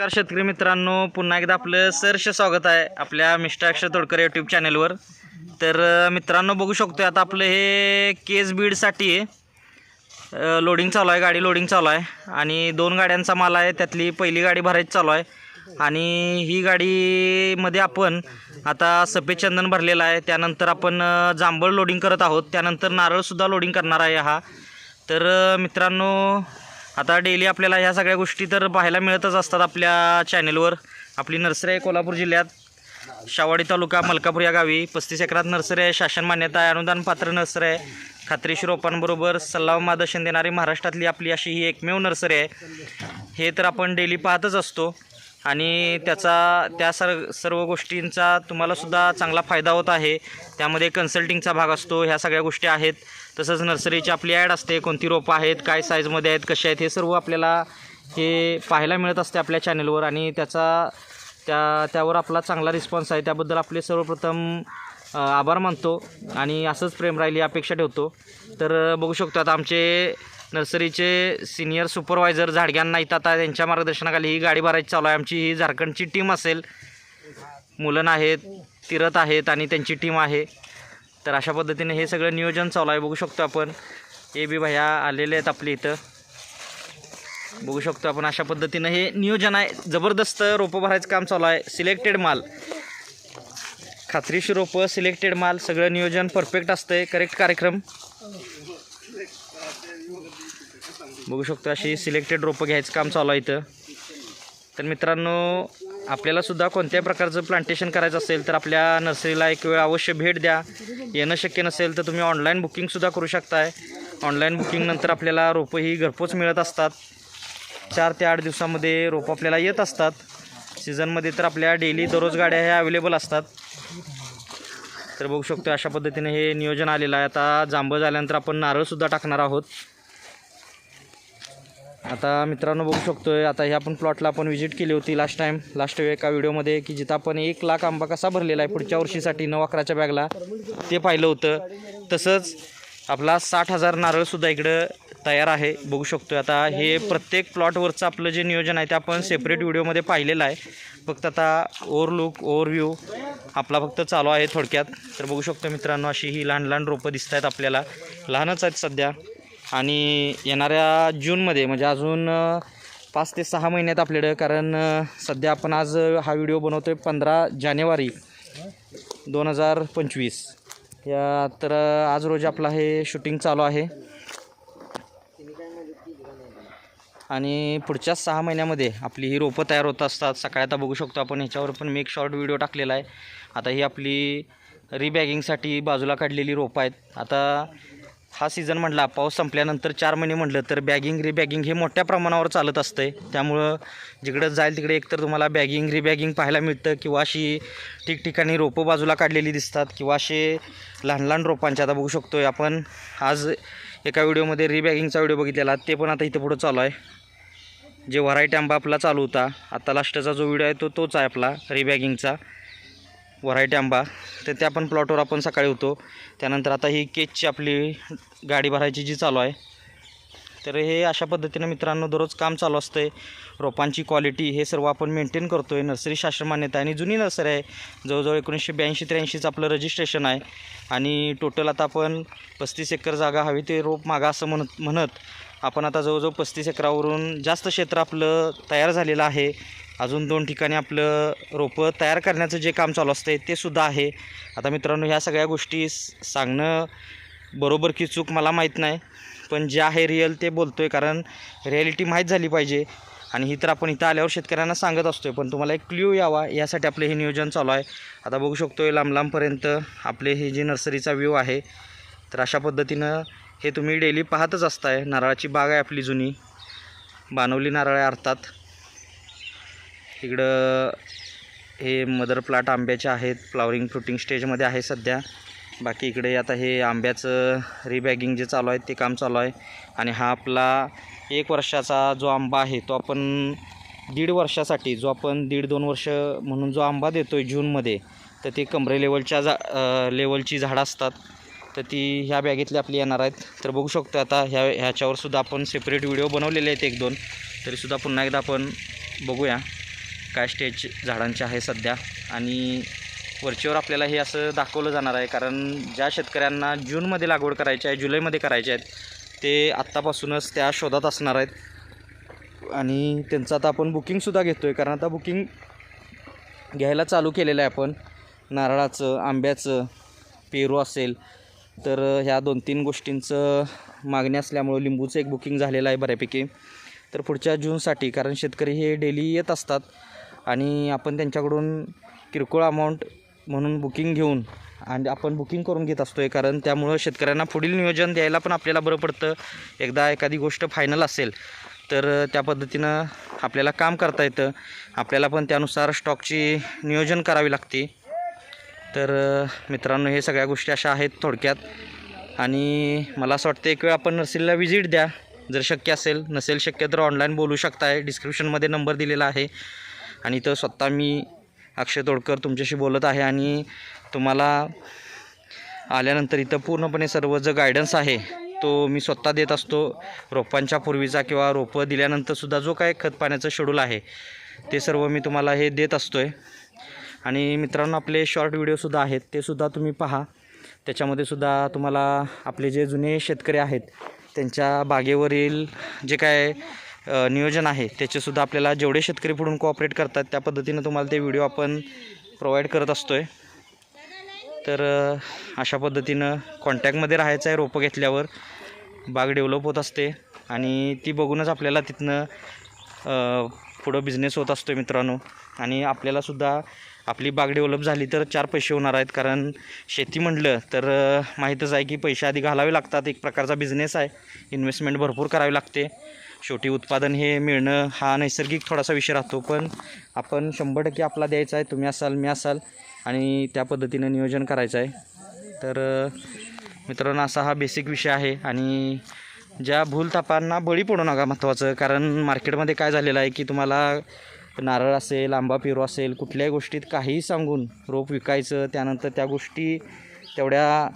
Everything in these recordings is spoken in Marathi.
नमस्कार शेतकरी मित्रांनो पुन्हा एकदा आपलं सरश स्वागत आहे आपल्या मिस्टर अक्षर तोडकर यूट्यूब चॅनेलवर तर मित्रांनो बघू शकतो आता आपलं हे केस बीडसाठी आहे लोडिंग चालू आहे गाडी लोडिंग चालू आहे. आणि दोन गाड्यांचा माल आहे त्यातली पहिली गाडी भरायची चालू आहे. आणि ही गाडीमध्ये आपण आता सफेद चंदन भरलेलं आहे. त्यानंतर आपण जांभळ लोडिंग करत आहोत. त्यानंतर नारळसुद्धा लोडिंग करणार आहे हा. तर मित्रांनो आता डेली आपल्याला ह्या सगळ्या गोष्टी तर पाहायला मिळतच असतात आपल्या चॅनेलवर आपली नर्सरी आहे कोल्हापूर जिल्ह्यात. शावाडी तालुका मलकापूर या गावी. पस्तीस एकरात नर्सरी आहे. शासन मान्यता आहे अनुदान पात्र नर्सरी आहे. खात्रीशीर रोपांबरोबर सल्ला मार्गदर्शन देणारी महाराष्ट्रातली आपली अशी ही एकमेव नर्सरी आहे. हे तर आपण डेली पाहतच असतो. आणि त्याचा त्या सर सर्व गोष्टींचा तुम्हालासुद्धा चांगला फायदा होत आहे. त्यामध्ये कन्सल्टिंगचा भाग असतो. ह्या सगळ्या गोष्टी आहेत. तसंच नर्सरीची आपली ॲड असते कोणती रोपं आहेत काय साईजमध्ये आहेत कसे आहेत हे सर्व आपल्याला हे पाहायला मिळत असते आपल्या चॅनलवर आणि त्याचा त्या त्यावर आपला चांगला रिस्पॉन्स आहे. त्याबद्दल आपले सर्वप्रथम आभार मानतो आणि असंच प्रेम राहिली ही अपेक्षा ठेवतो. तर बघू शकतो आता आमचे नर्सरीचे सिनियर सुपरवायझर झाडग्यांना इथं आता त्यांच्या मार्गदर्शनाखाली ही गाडी भरायची चालू आहे. आमची ही झारखंडची टीम असेल. मुलं आहेत तिरत आहेत आणि त्यांची टीम आहे. तर अशा पद्धतीने हे सगळं नियोजन चालू आहे. बघू शकतो आपण. ए बी भैया आलेले आहेत आपले इथं. बघू शकतो आपण अशा पद्धतीनं हे नियोजन आहे. जबरदस्त रोपं भरायचं काम चालू आहे. सिलेक्टेड माल. खात्रीशी रोपं सिलेक्टेड माल. सगळं नियोजन परफेक्ट असतंय. करेक्ट कार्यक्रम. बघू शकतो अशी सिलेक्टेड रोपं घ्यायचं काम चालू आहे इथं. तर मित्रांनो आपल्याला सुद्धा कोणत्याही प्रकारचं प्लांटेशन करायचं असेल तर आपल्या नर्सरीला एक वेळ अवश्य भेट द्या. येणं शक्य नसेल तर तुम्ही ऑनलाईन बुकिंगसुद्धा करू शकताय. ऑनलाईन बुकिंगनंतर आपल्याला रोपं ही घरपोच मिळत असतात. चार ते आठ दिवसामध्ये रोपं आपल्याला येत असतात. सीझनमध्ये तर आपल्या डेली दररोज गाड्या ह्या अवेलेबल असतात. तर बघू शकतो अशा पद्धतीने हे नियोजन आलेलं आहे. आता जांभळ झाल्यानंतर आपण नारळसुद्धा टाकणार आहोत. आता मित्रांनो बघू शकतोय आता हे आपण प्लॉटला आपण व्हिजिट केली होती लास्ट टाईम लास्ट एका व्हिडिओमध्ये की जिथं आपण एक लाख आंबा कसा भरलेला आहे पुढच्या वर्षीसाठी नऊ अकराच्या बॅगला ते पाहिलं होतं. तसंच आपला साठ हजार नारळसुद्धा इकडं तयार आहे बघू शकतोय. आता हे प्रत्येक प्लॉटवरचं आपलं जे नियोजन आहे ते आपण सेपरेट व्हिडिओमध्ये पाहिलेलं आहे. फक्त आता ओव्हरलुक ओव्हरव्ह्यू आपला फक्त चालू आहे थोडक्यात. तर बघू शकतो मित्रांनो अशी ही लहान लहान रोपं दिसत आहेत आपल्याला. लहानच आहेत सध्या. आणि येणाऱ्या जूनमध्ये म्हणजे अजून पाच ते सहा महिन्यात आपल्याकडं कारण सध्या आपण आज हा व्हिडिओ बनवतो आहे पंधरा जानेवारी दोन हजार पंचवीस. या तर आज रोजी आपला हे शूटिंग चालू आहे. आणि पुढच्या सहा महिन्यामध्ये आपली ही रोपं तयार होत असतात. सकाळी आता बघू शकतो आपण ह्याच्यावर पण मी एक शॉर्ट व्हिडिओ टाकलेला आहे. आता ही आपली रिबॅगिंगसाठी बाजूला काढलेली रोपं आहेत. आता हा सीझन म्हटला पाऊस संपल्यानंतर चार महिने म्हटलं तर बॅगिंग रिबॅगिंग हे मोठ्या प्रमाणावर चालत असतंय. त्यामुळं जिकडं जाईल तिकडे एकतर तुम्हाला बॅगिंग रिबॅगिंग पाहायला मिळतं किंवा अशी ठिकठिकाणी रोपं बाजूला काढलेली दिसतात किंवा असे लहान लहान रोपांचे. आता बघू शकतोय आपण आज एका व्हिडिओमध्ये रिबॅगिंगचा व्हिडिओ बघितलेला ते पण आता इथं पुढं चालू आहे. जे व्हरायटी आंबा आपला चालू होता आता लास्टचा जो व्हिडिओ आहे तो तोच आहे आपला रिबॅगिंगचा. व्हरायटी आंबा. तर त्या पण प्लॉटवर आपण सकाळी होतो. त्यानंतर आता ही केचची आपली गाडी भरायची जी चालू आहे. तर हे अशा पद्धतीनं मित्रांनो दररोज काम चालू असतं आहे रोपांची क्वालिटी हे सर्व आपण मेंटेन करतो आहे नर्सरी शास्त्र मान्यता आणि जुनी नर्सरी आहे. जवळजवळ एकोणीसशे ब्याऐंशी त्र्याऐंशीचं आपलं रजिस्ट्रेशन आहे. आणि टोटल आता आपण पस्तीस एकर जागा हवी ते रोप मागा असं म्हणत म्हणत आपण आता जवळजवळ पस्तीस एकरावरून जास्त क्षेत्र आपलं तयार झालेलं आहे. अजून दोन ठिकाणी आपलं रोपं तयार करण्याचं जे काम चालू असतं ते सुद्धा आहे. आता मित्रांनो ह्या सगळ्या गोष्टी सांगणं बरोबर की चूक मला माहीत नाही पण जे आहे रिअल ते बोलतो आहे कारण रिॲलिटी माहीत झाली पाहिजे. आणि ही तर आपण इथं आल्यावर शेतकऱ्यांना सांगत असतो आहे पण तुम्हाला एक क्ल्यू यावा यासाठी आपलं हे नियोजन चालू आहे. आता बघू शकतो लांब लांबपर्यंत आपले हे जे नर्सरीचा व्ह्यू आहे तर अशा पद्धतीनं हे तुम्ही डेली पाहतच असताय. नारळाची बाग आहे आपली जुनी. बानवली नारळ आहे अर्थात. इकडं हे मदर प्लांट आंब्याचे आहेत फ्लावरिंग फ्रुटिंग स्टेजमध्ये आहे सध्या. बाकी इकडे आता हे आंब्याचं रिबॅगिंग जे चालू आहे ते काम चालू आहे. आणि हा आपला एक वर्षाचा जो आंबा आहे तो आपण दीड वर्षासाठी जो आपण दीड दोन वर्ष म्हणून जो आंबा देतो आहे जूनमध्ये तर ते कमरे लेवलच्या जा लेवलची झाडं असतात. तर ती ह्या बॅगेतली आपली येणार आहेत. तर बघू शकतो आता ह्या ह्याच्यावरसुद्धा आपण सेपरेट व्हिडिओ बनवलेले आहेत एक दोन. तरीसुद्धा पुन्हा एकदा आपण बघूया. काय स्टेज झाडांचे आहे सध्या. आणि वरचीवर आपल्याला हे असं दाखवलं जाणार आहे. कारण ज्या शेतकऱ्यांना जूनमध्ये लागवड करायची आहे जुलैमध्ये करायचे आहेत ते आत्तापासूनच त्या शोधात असणार आहेत. आणि त्यांचं आता आपण बुकिंगसुद्धा घेतो आहे कारण आता बुकिंग घ्यायला चालू केलेलं आहे आपण. नारळाचं आंब्याचं पेरू असेल तर ह्या दोन तीन गोष्टींचं मागणी असल्यामुळं लिंबूचं एक बुकिंग झालेलं आहे बऱ्यापैकी. तर पुढच्या जूनसाठी कारण शेतकरी हे डेली येत असतात. आणि आपण त्यांच्याकडून किरकोळ अमाऊंट म्हणून बुकिंग घेऊन आणि आपण बुकिंग करून घेत असतो आहे कारण त्यामुळं शेतकऱ्यांना पुढील नियोजन द्यायला पण आपल्याला बरं पडतं. एकदा एखादी गोष्ट फायनल असेल तर त्या पद्धतीनं आपल्याला काम करता येतं. आपल्याला पण त्यानुसार स्टॉकची नियोजन करावी लागते. तर मित्रांनो हे सगळ्या गोष्टी अशा आहेत थोडक्यात. आणि मला असं वाटतं एक वेळ आपण नर्सरीला व्हिजिट द्या. जर शक्य असेल नसेल शक्य तर ऑनलाईन बोलू शकताय. डिस्क्रिप्शनमध्ये नंबर दिलेला आहे. आणि इथं स्वतः मी अक्षय तोडकर तुमच्याशी बोलत आहे आणि तुम्हाला आल्यानंतर इथं पूर्णपणे सर्व जो गायडन्स आहे तो मी स्वतः देत असतो. रोपांच्या पूर्वीचा किंवा रोपं दिल्यानंतरसुद्धा जो काय खत पाण्याचं शेड्यूल आहे ते सर्व मी तुम्हाला हे देत असतो आहे आणि मित्रांनो आपले शॉर्ट व्हिडिओसुद्धा आहेत ते सुद्धा तुम्ही पहा. त्याच्यामध्ये सुद्धा तुम्हाला आपले जे जुने शेतकरी आहेत त्यांच्या बागेवरील जे काय नियोजन आहे. त्याचेसुद्धा आपल्याला जेवढे शेतकरी पुढून कोऑपरेट करतात त्या पद्धतीनं तुम्हाला ते व्हिडिओ आपण प्रोव्हाइड करत असतो आहे तर अशा पद्धतीनं कॉन्टॅक्टमध्ये राहायचं आहे रोपं घेतल्यावर. बाग डेव्हलप होत असते आणि ती बघूनच आपल्याला तिथनं पुढं बिझनेस होत असतो मित्रांनो. आणि आपल्यालासुद्धा आपली बाग डेव्हलप झाली तर चार पैसे होणार आहेत. कारण शेती म्हटलं तर माहीतच आहे की पैसे आधी घालावे लागतात. एक प्रकारचा बिझनेस आहे. इन्व्हेस्टमेंट भरपूर करावी लागते. शेवटी उत्पादन हे मिळणं हा नैसर्गिक थोडासा विषय राहतो पण आपण शंभर टक्के आपला द्यायचा आहे तुम्ही असाल मी असाल आणि त्या पद्धतीनं नियोजन करायचं आहे. तर मित्रांनो असा हा बेसिक विषय आहे आणि ज्या भूलथापांना बळी पडू नका महत्त्वाचं कारण मार्केटमध्ये काय झालेलं आहे की तुम्हाला नारळ असेल आंबा पेरू असेल कुठल्याही गोष्टीत काहीही सांगून रोप विकायचं त्यानंतर त्या गोष्टी तेवढ्या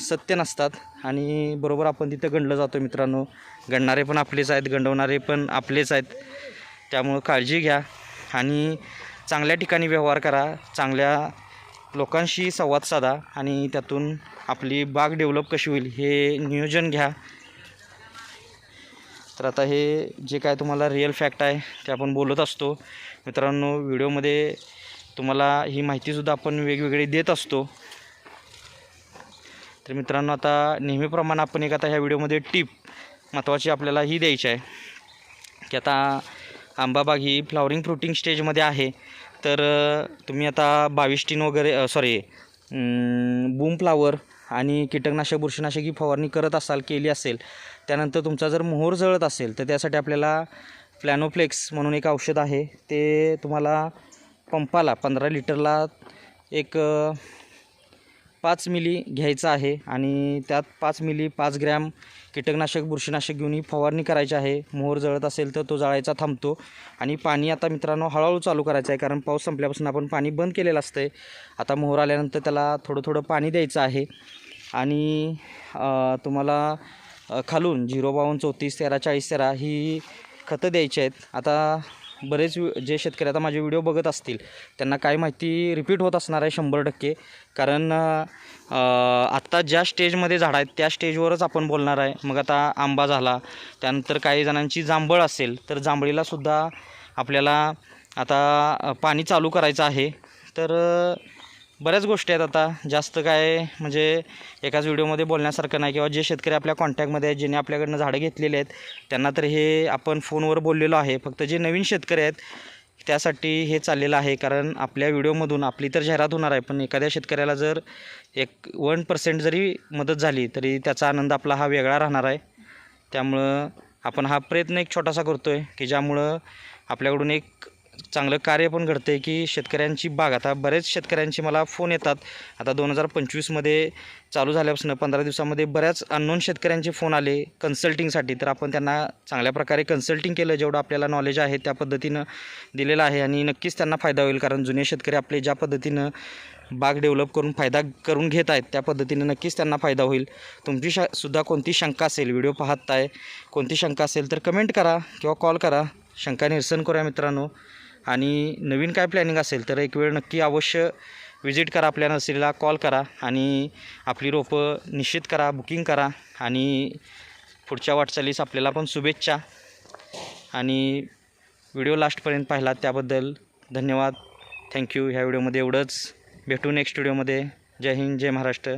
सत्य नसतात आणि बरोबर आपण तिथं गणलं जातो मित्रांनो. गणणारे पण आपलेच आहेत गंडवणारे पण आपलेच आहेत. त्यामुळं काळजी घ्या आणि चांगल्या ठिकाणी व्यवहार करा चांगल्या लोकांशी संवाद साधा आणि त्यातून आपली बाग डेव्हलप कशी होईल हे नियोजन घ्या. तर आता हे जे काय तुम्हाला रिअल फॅक्ट आहे ते आपण बोलत असतो. मित्रांनो व्हिडिओमध्ये तुम्हाला ही माहितीसुद्धा आपण वेगवेगळी देत असतो. तर मित्रांनो आता नेहमीप्रमाणे आपण एक आता ह्या व्हिडिओमध्ये टीप महत्त्वाची आपल्याला ही द्यायची आहे. की आता आंबाबाग ही फ्लॉवरिंग फ्रुटिंग स्टेजमध्ये आहे. तर तुम्ही आता बावीस टीन वगैरे सॉरी बूम फ्लावर आणि कीटकनाशक बुरशीनाशक ही फवारणी करत असाल केली असेल त्यानंतर तुमचा जर मोहोर जळत असेल तर त्यासाठी आपल्याला प्लॅनोफ्लेक्स म्हणून एक औषध आहे. ते तुम्हाला पंपाला पंधरा लिटरला एक पाच मिली घ्यायचं आहे आणि त्यात पाच मिली पाच ग्रॅम कीटकनाशक बुरशीनाशक घेऊन ही फवारणी करायची आहे. मोहर जळत असेल तर तो जळायचा थांबतो. आणि पाणी आता मित्रांनो हळूहळू चालू करायचं आहे कारण पाऊस संपल्यापासून आपण पाणी बंद केलेलं असतं आहे आता मोहर आल्यानंतर त्याला थोडं थोडं पाणी द्यायचं आहे. आणि तुम्हाला खालून झिरो बावन्न चौतीस तेरा चाळीस तेरा ही खतं द्यायची आहेत. आता बरेच वि- जे शेतकरी आता माझे व्हिडिओ बघत असतील त्यांना काय माहिती रिपीट होत असणार आहे शंभर टक्के. कारण आत्ता ज्या स्टेजमध्ये झाडं आहेत त्या स्टेजवरच आपण बोलणार आहे. मग आता आंबा झाला त्यानंतर काही जणांची जांभळ असेल तर जांभळीलासुद्धा आपल्याला आता पाणी चालू करायचं आहे. तर बऱ्याच गोष्टी आहेत आता. जास्त काय म्हणजे एकाच व्हिडिओमध्ये बोलण्यासारखं नाही किंवा जे शेतकरी आपल्या कॉन्टॅक्टमध्ये आहेत ज्यांनी आपल्याकडनं झाडं घेतलेली आहेत त्यांना तर हे आपण फोनवर बोललेलो आहे. फक्त जे नवीन शेतकरी आहेत त्यासाठी हे चाललेलं आहे. कारण आपल्या व्हिडिओमधून आपली तर जाहिरात होणार आहे पण एखाद्या शेतकऱ्याला जर एक वन पर्सेंट जरी मदत झाली तरी त्याचा आनंद आपला हा वेगळा राहणार आहे. त्यामुळं आपण हा प्रयत्न एक छोटासा करतो आहे की ज्यामुळं आपल्याकडून एक चांगलं कार्य पण घडतं आहे की शेतकऱ्यांची बाग. आता बरेच शेतकऱ्यांचे मला फोन येतात. आता दोन हजार पंचवीसमध्ये चालू झाल्यापासून पंधरा दिवसामध्ये बऱ्याच अननोन शेतकऱ्यांचे फोन आले कन्सल्टिंगसाठी तर आपण त्यांना चांगल्या प्रकारे कन्सल्टिंग केलं जेवढं आपल्याला नॉलेज आहे त्या पद्धतीनं दिलेलं आहे. आणि नक्कीच त्यांना फायदा होईल कारण जुने शेतकरी आपले ज्या पद्धतीनं बाग डेव्हलप करून फायदा करून घेत आहेत त्या पद्धतीने नक्कीच त्यांना फायदा होईल. तुमची श सुद्धा कोणती शंका असेल व्हिडिओ पाहताय कोणती शंका असेल तर कमेंट करा किंवा कॉल करा. शंका निरसन करूया मित्रांनो. आणि नवीन काय प्लॅनिंग असेल तर एक वेळ नक्की अवश्य व्हिजिट करा आपल्या नर्सरीला कॉल करा आणि आपली रोपं निश्चित करा बुकिंग करा आणि पुढच्या वाटचालीस आपल्याला पण शुभेच्छा. आणि व्हिडिओ लास्टपर्यंत पाहिला त्याबद्दल धन्यवाद. थँक्यू ह्या व्हिडिओमध्ये एवढंच. भेटू नेक्स्ट व्हिडिओमध्ये जय हिंद जय महाराष्ट्र.